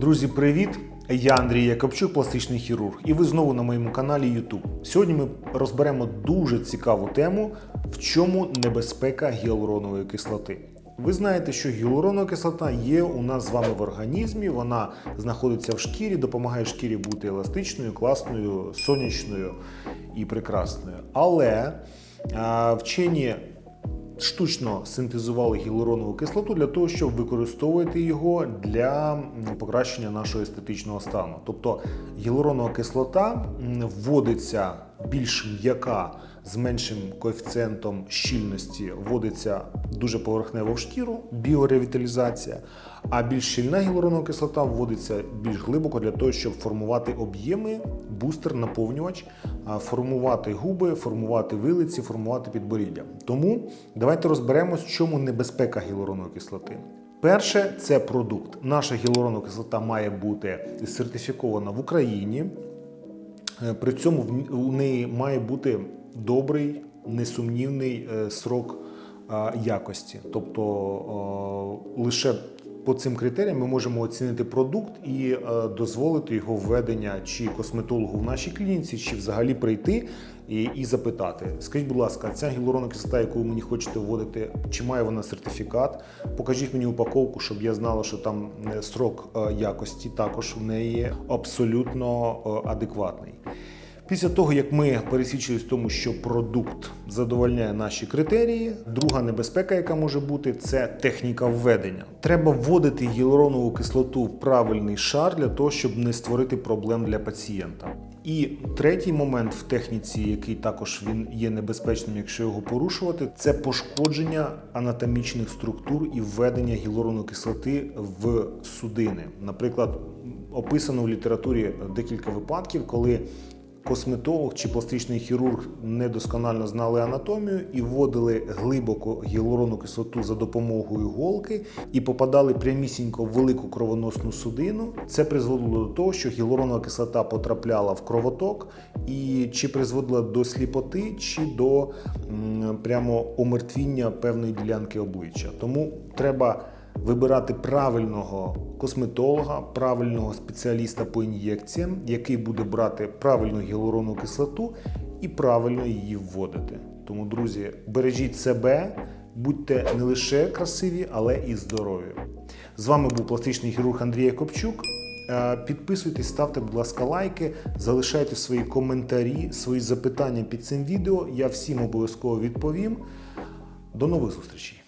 Друзі, привіт! Я Андрій Якобчук, пластичний хірург, і ви знову на моєму каналі YouTube. Сьогодні ми розберемо дуже цікаву тему, в чому небезпека гіалуронової кислоти. Ви знаєте, що гіалуронова кислота є у нас з вами в організмі. Вона знаходиться в шкірі, допомагає шкірі бути еластичною, класною, сонячною і прекрасною. Але а, вчені штучно синтезували гіалуронову кислоту для того, щоб використовувати його для покращення нашого естетичного стану. Тобто гіалуронова кислота вводиться більш м'яка з меншим коефіцієнтом щільності, вводиться дуже поверхнево в шкіру, біоревіталізація. А більш щільна гіалуронова кислота вводиться більш глибоко для того, щоб формувати об'єми, бустер, наповнювач, формувати губи, формувати вилиці, формувати підборіддя. Тому давайте розберемось, в чому небезпека гіалуронової кислоти. Перше це продукт. Наша гіалуронова кислота має бути сертифікована в Україні. Е, При цьому у неї має бути добрий, несумнівний е, срок якості. Тобто лише по цим критеріям ми можемо оцінити продукт і е, дозволити його введення чи косметологу в нашій клініці, чи взагалі прийти і, і запитати: скажіть, будь ласка, ця гіалуронна кислота, яку ви мені хочете вводити, чи має вона сертифікат? Покажіть мені упаковку, щоб я знала, що там е, срок е, якості також в неї абсолютно адекватний. Після того, як ми пересвідчились в тому, що продукт задовольняє наші критерії, друга небезпека, яка може бути, це техніка введення. Треба вводити гіалуронову кислоту в правильний шар для того, щоб не створити проблем для пацієнта. І третій момент в техніці, який також він є небезпечним, якщо його порушувати, це пошкодження анатомічних структур і введення гіалуронової кислоти в судини. Наприклад, описано в літературі декілька випадків, коли косметолог чи пластичний хірург недосконально знали анатомію і вводили глибоко гіалуронну кислоту за допомогою голки і попадали прямісінько в велику кровоносну судину. Це призводило до того, що гіалуронова кислота потрапляла в кровоток і чи призводила до сліпоти, чи до м, прямо омертвіння певної ділянки обличчя. Тому треба вибирати правильного косметолога, правильного спеціаліста по ін'єкціям, який буде брати правильну гіалуронну кислоту і правильно її вводити. Тому, друзі, бережіть себе, будьте не лише красиві, але і здорові. З вами був пластичний хірург Андрій Якобчук. Е, Підписуйтесь, ставте, будь ласка, лайки, залишайте свої коментарі, свої запитання під цим відео. Я всім обов'язково відповім. До нових зустрічей!